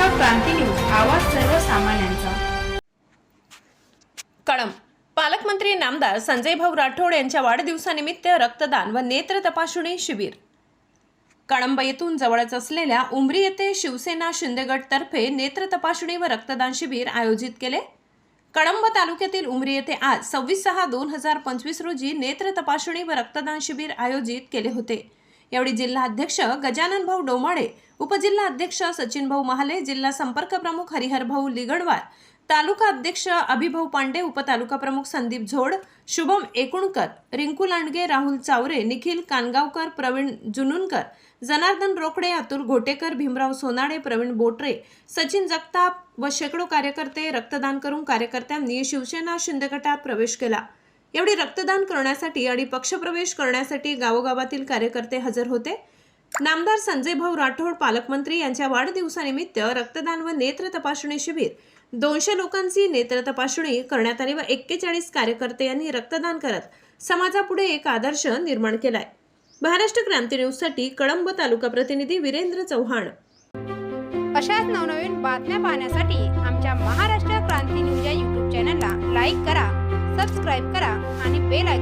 क्रांती news आवाज सर्वसामान्यांचा. कळंब. पालकमंत्री नामदार संजय भाऊ राठोड यांच्या वाढदिवसानिमित्त रक्तदान व नेत्र तपासणी शिबिर. कळंब येथून जवळच असलेल्या उमरी येथे शिवसेना शिंदेगडतर्फे नेत्र तपासणी व रक्तदान शिबिर आयोजित केले. कळंब तालुक्यातील उमरी येथे आज सव्वीस सहा दोन हजार पंचवीस रोजी नेत्र तपासणी व रक्तदान शिबिर आयोजित केले होते. यावेळी जिल्हा अध्यक्ष गजानन भाऊ डोमाळे उपजिल्हा अध्यक्ष सचिन भाऊ महाले जिल्हा संपर्क प्रमुख हरिहर भाऊ लिगडवार तालुका अध्यक्ष अभिभाऊ पांडे उपतालुका प्रमुख संदीप झोड शुभम एकूणकर रिंकू लांडगे राहुल चावरे निखिल कानगावकर प्रवीण जुनुनकर जनार्दन रोकडे अतुल घोटेकर भीमराव सोनाडे प्रवीण बोटरे सचिन जगताप व शेकडो कार्यकर्ते रक्तदान करून कार्यकर्त्यांनी शिवसेना शिंदे गटात प्रवेश केला. एवढे रक्तदान करण्यासाठी आणि पक्षप्रवेश करण्यासाठी गावोगावातील कार्यकर्ते हजर होते. नामदार संजय भाऊ राठोड पालकमंत्री यांच्या वाढदिवसानिमित्त रक्तदान व नेत्र तपासणी शिबिर. दोनशे लोकांची नेत्र तपासणी करण्यात आली व एक्केचाळीस कार्यकर्ते यांनी रक्तदान करत समाजापुढे एक आदर्श निर्माण केलाय. महाराष्ट्र क्रांती न्यूजसाठी कळंब तालुका प्रतिनिधी वीरेंद्र चव्हाण. अशाच नवनवीन बातम्या पाहण्यासाठी आमच्या महाराष्ट्र क्रांती न्यूज या यूट्यूब चॅनलला लाईक करा. सबस्क्राईब करा आणि बेल